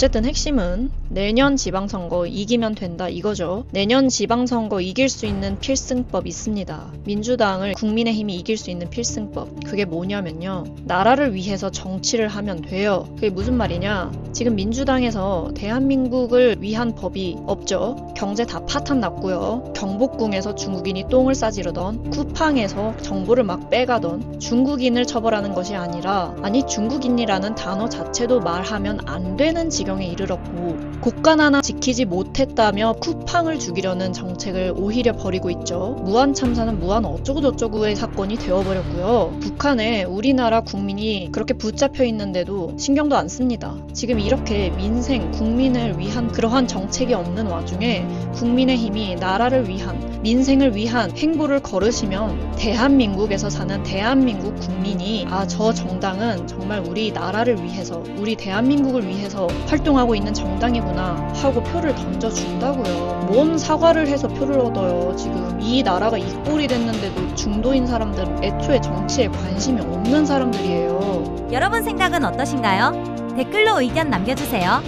어쨌든 핵심은 내년 지방선거 이기면 된다 이거죠. 내년 지방선거 이길 수 있는 필승법 있습니다. 민주당을 국민의힘이 이길 수 있는 필승법. 그게 뭐냐면요. 나라를 위해서 정치를 하면 돼요. 그게 무슨 말이냐? 지금 민주당에서 대한민국을 위한 법이 없죠. 경제 다 파탄 났고요. 경복궁에서 중국인이 똥을 싸지르던 쿠팡에서 정보를 막 빼가던 중국인을 처벌하는 것이 아니라 아니 중국인이라는 단어 자체도 말하면 안 되는 지 경에 이르렀고 국간 하나 지키지 못했다며 쿠팡을 죽이려는 정책을 오히려 벌이고 있죠. 무한 참사는 무한 어쩌고저쩌고의 사건이 되어버렸고요. 북한에 우리나라 국민이 그렇게 붙잡혀 있는데도 신경도 안 씁니다. 지금 이렇게 민생, 국민을 위한 그러한 정책이 없는 와중에 국민의 힘이 나라를 위한 민생을 위한 행보를 걸으시면 대한민국에서 사는 대한민국 국민이 아 저 정당은 정말 우리 나라를 위해서 우리 대한민국을 위해서 활동하고 있는 정당이구나 하고 표를 던져준다고요. 뭔 사과를 해서 표를 얻어요. 지금 이 나라가 이 꼴이 됐는데도 중도인 사람들은 애초에 정치에 관심이 없는 사람들이에요. 여러분 생각은 어떠신가요? 댓글로 의견 남겨주세요.